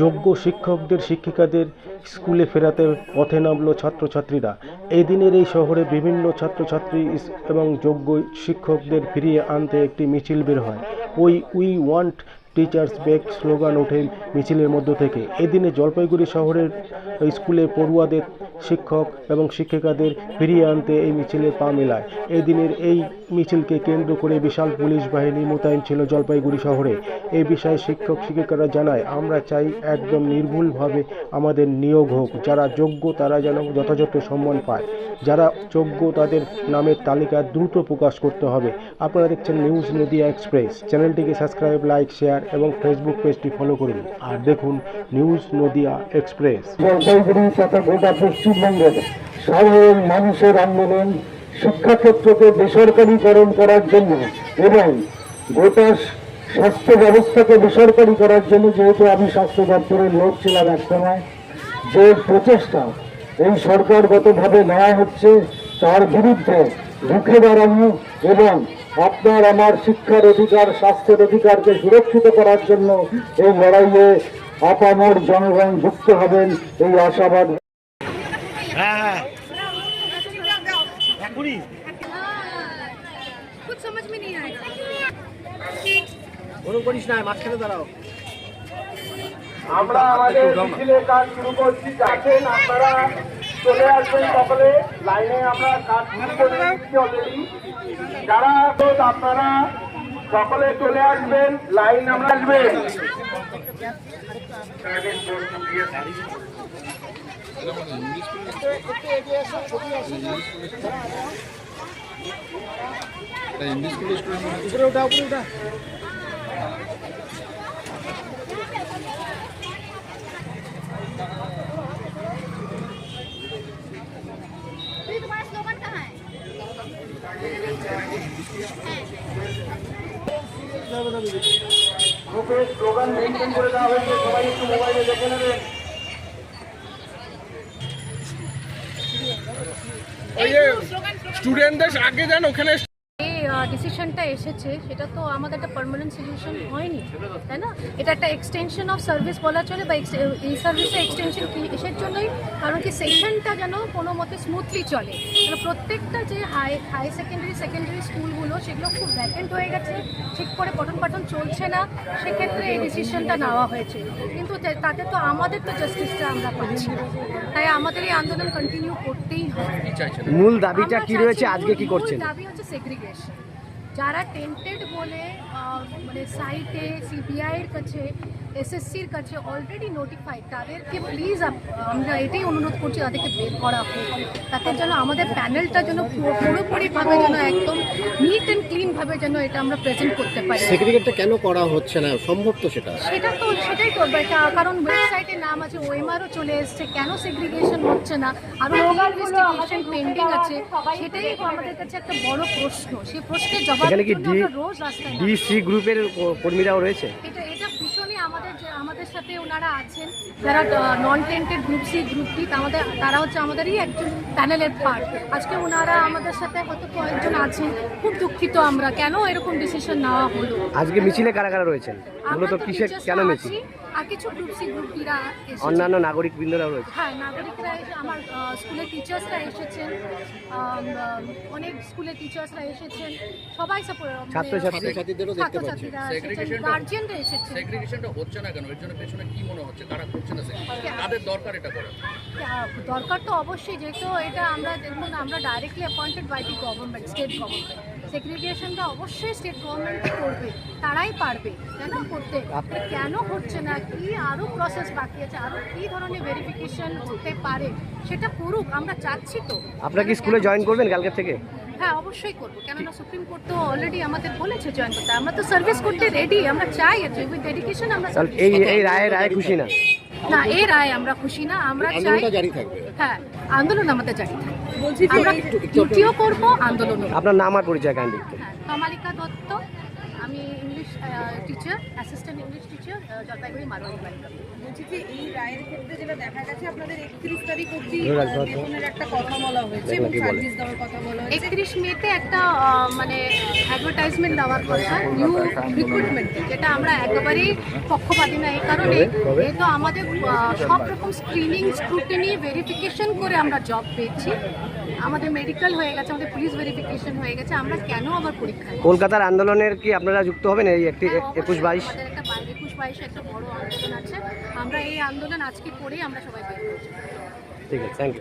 যোগ্য শিক্ষকদের, শিক্ষিকাদের স্কুলে ফেরাতে পথে নামলো ছাত্রছাত্রীরা। এই দিনের এই শহরে বিভিন্ন ছাত্রছাত্রী এবং যোগ্য শিক্ষকদের ফিরিয়ে আনতে একটি মিছিল বের হয়। ওই we want teachers back slogan ওঠে মিছিলের মধ্য থেকে। এদিনে জলপাইগুড়ি শহরের স্কুলে পড়ুয়াদের শিক্ষক এবং শিক্ষিকাদের ফিরিয়ে আনতে এই মিছিলে পা মেলায়। এদিনের এই মিছিলকে কেন্দ্র করে বিশাল পুলিশ বাহিনী মোতায়েন ছিল জলপাইগুড়ি শহরে। এই বিষয়ে শিক্ষক শিক্ষিকারা জানায়, আমরা চাই একদম নির্ভুলভাবে আমাদের নিয়োগ হোক। যারা যোগ্য তারা যেন যথাযথ সম্মান পায়। যারা যোগ্য তাদের নামের তালিকা দ্রুত প্রকাশ করতে হবে। আপনারা দেখছেন নিউজ নদিয়া এক্সপ্রেস। চ্যানেলটিকে সাবস্ক্রাইব, লাইক, শেয়ার এবং ফেসবুক পেজটি ফলো করুন। আর দেখুন নিউজ নদিয়া এক্সপ্রেস। জলপাইগুড়ি তথা গোটা পশ্চিমবঙ্গের সাধারণ মানুষের আন্দোলন শিক্ষাক্ষেত্রকে বেসরকারীকরণ করার জন্য এবং গোটা স্বাস্থ্য ব্যবস্থাকে বেসরকারি করার জন্য যেহেতু আমি স্বাস্থ্য দপ্তরের লোক ছিলাম এক সময়, যে প্রচেষ্টা এই সরকারগতভাবে নেওয়া হচ্ছে, তার বিরুদ্ধে রুখে দাঁড়ানো এবং আপনার আমার শিক্ষার অধিকার, স্বাস্থ্যের অধিকারকে সুরক্ষিত করার জন্য এই লড়াইয়ে আপামর জনগণ যুক্ত হবেন, এই আশাবাদ। कुछ समझ में नहीं आएगा আমরা আমাদের মিছিলের কাজ শুরু করছি যাচ্ছেন আপনারা চলে আসবেন সকলে লাইনে আমরা কাজ শুরু করে দিচ্ছি অলরেডি যারা আছেন আপনারা সকলে চলে আসবেন লাইন আমরা আসবেন अभी तुम्हारा स्लोगन कहाँ है গ্রুপে স্লোগান মেনটেন করে দেওয়া হয়েছে। স্টুডেন্টদের আগে যান ওখানে ডিসিশনটা এসেছে সেটা তো আমাদের একটা পার্মানেন্ট সলিউশন হয়নি তাই না? এটা একটা এক্সটেনশন অফ সার্ভিস বলা চলে বা এই সার্ভিসের এক্সটেনশন কি এসের জন্যই কারণ কি সেশনটা যেন কোনো মতে স্মুথলি চলে। কারণ প্রত্যেকটা যে হাই হাই সেকেন্ডারি সেকেন্ডারি স্কুলগুলো সেগুলো খুব ভ্যাকেন্ট হয়ে গেছে ঠিক করে পঠন পাঠন চলছে না সেক্ষেত্রে এই ডিসিশনটা নেওয়া হয়েছে। কিন্তু তাতে তো আমাদের তো জাস্টিসটা আমরা পাচ্ছি না। তাই আমাদের এই আন্দোলন কন্টিনিউ করতেই হবে। মূল দাবিটা কি রয়েছে? আজকে কি করছেন? দাবি হচ্ছে সেগ্রিগেশন যারা টেন্টেড বলে আহ, মানে সাইটে সিবিআইয়ের কাছে এসএসসির কাছে অলরেডি নোটিফাইড তাদেরকে প্লিজ আমরা এটাই অনুরোধ করছি তাদেরকে বের করা হোক। তাতে যেন আমাদের প্যানেলটা যেন পুরো- পুরোপুরিভাবে যেন একদম নিট অ্যান্ড ক্লিনভাবে যেন এটা আমরা প্রেজেন্ট করতে পারি। সেগ্রিগেটটা কেন করা হচ্ছে না? সম্ভব তো সেটা। সেটা তো সেটাই তো কারণ ওয়েবসাইটে নাম আছে ওএমআরও চলে এসছে। কেন সেগ্রিগেশন হচ্ছে না? আরও ইনভেস্টিগেশন পেন্ডিং আছে। সেটাই আমাদের কাছে একটা বড় প্রশ্ন। সেই প্রশ্নের জবাব কি রোজ রাস্তায় ডিসি গ্রুপের কর্মীরাও রয়েছে? এটা আমাদের যে আমাদের সাথে ওনারা আছেন যারা non tainted group C group D আমাদের তারা হচ্ছে আমাদেরই একজন প্যানেলের পার্ট আজকে ওনারা আমাদের সাথে হয়তো কয়েকজন আছেন খুব দুঃখিত আমরা কেন এরকম ডিসিশন নেওয়া হলো? আজকে মিছিলে কারা কারা রয়েছেন? আমরা মূলত তো কিসের কেন মিছিল আর কিছু গ্রুপ সি গ্রুপ ডিরা অন্যান্য নাগরিক বৃন্দরাও রয়েছে। হ্যাঁ নাগরিকরা এসে আমার স্কুলের টিচার্সরা এসেছেন অনেক স্কুলের টিচার্সরা এসেছেন সবাই সাপোর্ট ছাত্রছাত্রী- ছাত্রছাত্রীদেরও দেখতে পাচ্ছি। ছাত্রছাত্রীরা এসেছেন Segregation-টা- গার্জিয়ানরা এসেছেন। সেগ্রিগেশনটা হচ্ছে না কেন? এর জন্য পেছনে কি মনে হচ্ছে? কারা করছে না? কাদের দরকার এটা করা দরকার তো অবশ্যই যেহেতু এটা আমরা দেখুন আমরা directly appointed by the government state government সেগ্রিগেশনটা অবশ্যই স্টেট গভর্নমেন্ট করবে তারাই পারবে কেন করতে। কেন হচ্ছে না? কি আরও প্রসেস বাকি আছে? আরও কী ধরনের ভেরিফিকেশন হতে পারে? সেটা করুক আমরা চাচ্ছি তো। আপনারা কি স্কুলে জয়েন করবেন কালকের থেকে? হ্যাঁ অবশ্যই করব। কেননা সুপ্রিম কোর্ট তো অলরেডি আমাদের বলেছে জয়েন করতে আমরা তো সার্ভিস করতে রেডি আমরা চাই আর উইথ ডেডিকেশন আমরা এই। এই রায় রায় খুশি না। না এই রায় আমরা খুশি না। আমরা চাই জারি থাকবে। হ্যাঁ আন্দোলন আমাদের জারি থাকবে। আমরা ডিউটিও করব আন্দোলন। আপনার নাম আর পরিচয় কান্ডি হ্যাঁ, কমালিকা দত্ত। আমি English teacher assistant English teacher Jalpaiguri Marwari Balika বলছি যে এই রায়ের ক্ষেত্রে যেটা দেখা গেছে আপনাদের একত্রিশ তারিখ অব্দি বেতনের একটা কথা বলা হয়েছে এবং সার্ভিস দেওয়ার কথা বলা হয়েছে। একত্রিশ মেতে একটা মানে অ্যাডভার্টাইজমেন্ট দেওয়ার কথা নিউ রিক্রুটমেন্ট যেটা আমরা একেবারেই পক্ষপাতি না এই কারণে যেহেতু আমাদের সব রকম স্ক্রিনিং স্ক্রুটিনি ভেরিফিকেশন করে আমরা জব পেয়েছি। আমাদের মেডিকেল হয়ে গেছে আমাদের পুলিশ ভেরিফিকেশন হয়ে গেছে আমরা কেন আবার পরীক্ষা নেব? কলকাতার আন্দোলনের কি আপনারা যুক্ত হবেন এই একটি হ্যাঁ, অবশ্যই একুশ বাইশ? আমাদের একটা একুশ বাইশে একটা বড় আন্দোলন আছে। আমরা এই আন্দোলন আজকে করেই আমরা সবাই বের করছি ঠিক আছে থ্যাংক ইউ